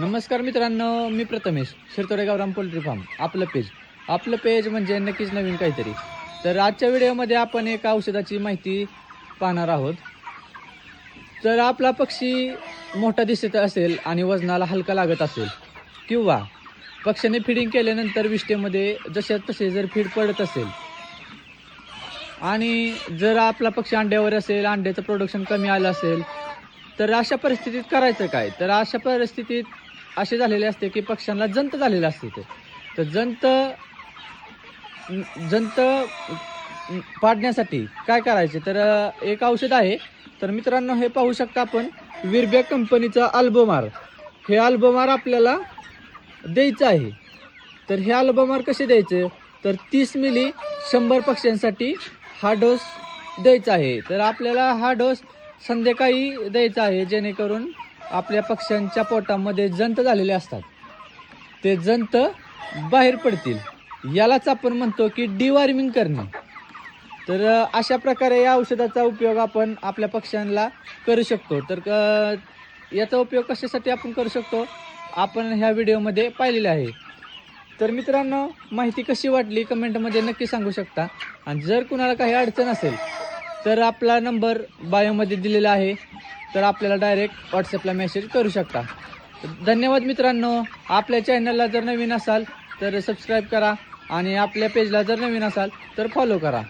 नमस्कार मित्रांनो मी प्रथमेश शिरतोडे गावराम पोल्ट्री फार्म आपलं पेज. आपलं पेज म्हणजे नक्कीच नवीन काहीतरी. तर आजच्या व्हिडिओमध्ये आपण एका औषधाची माहिती पाहणार आहोत. तर आपला पक्षी मोठा दिसत असेल आणि वजनाला हलका लागत असेल किंवा पक्ष्याने फिडिंग केल्यानंतर विष्टेमध्ये जसे तसे जर फीड पडत असेल आणि जर आपला पक्षी अंड्यावर असेल अंड्याचं प्रोडक्शन कमी आलं असेल तर अशा परिस्थितीत करायचं काय? तर अशा परिस्थितीत असे झालेले असते की पक्ष्यांना जंत झालेलं असते ते. तर जंत जंत पाडण्यासाठी काय करायचे? तर एक औषध आहे. तर मित्रांनो हे पाहू शकता आपण. विरबॅक कंपनीचं अल्बोमार. हे अल्बोमार आपल्याला द्यायचं आहे. तर हे अल्बोमार कसे द्यायचे? तर तीस मिली शंभर पक्ष्यांसाठी हा डोस द्यायचा आहे. तर आपल्याला हा डोस संध्याकाळी द्यायचा आहे जेणेकरून आपल्या पक्ष्यांच्या पोटामध्ये जंत झालेले असतात. ते जंत बाहेर पडतील. यालाच आपण म्हणतो की डिवॉर्मिंग करणे. तर अशा प्रकारे या औषधाचा उपयोग आपण आपल्या पक्ष्यांना करू शकतो. तर क- याचा उपयोग कशासाठी आपण करू शकतो? आपण ह्या व्हिडिओमध्ये पाहिलेले आहे. तर मित्रांनो माहिती कशी वाटली कमेंटमध्ये नक्की सांगू शकता. आणि जर कुणाला काही अडचण असेल तर आपला नंबर बायोमध्ये दिलेला आहे. तर आपल्याला डायरेक्ट व्हॉट्सअपला मेसेज करू शकता. धन्यवाद मित्रांनो. आपल्या चॅनलला जर नवीन असाल तर सबस्क्राईब करा आणि आपल्या पेजला जर नवीन असाल तर फॉलो करा.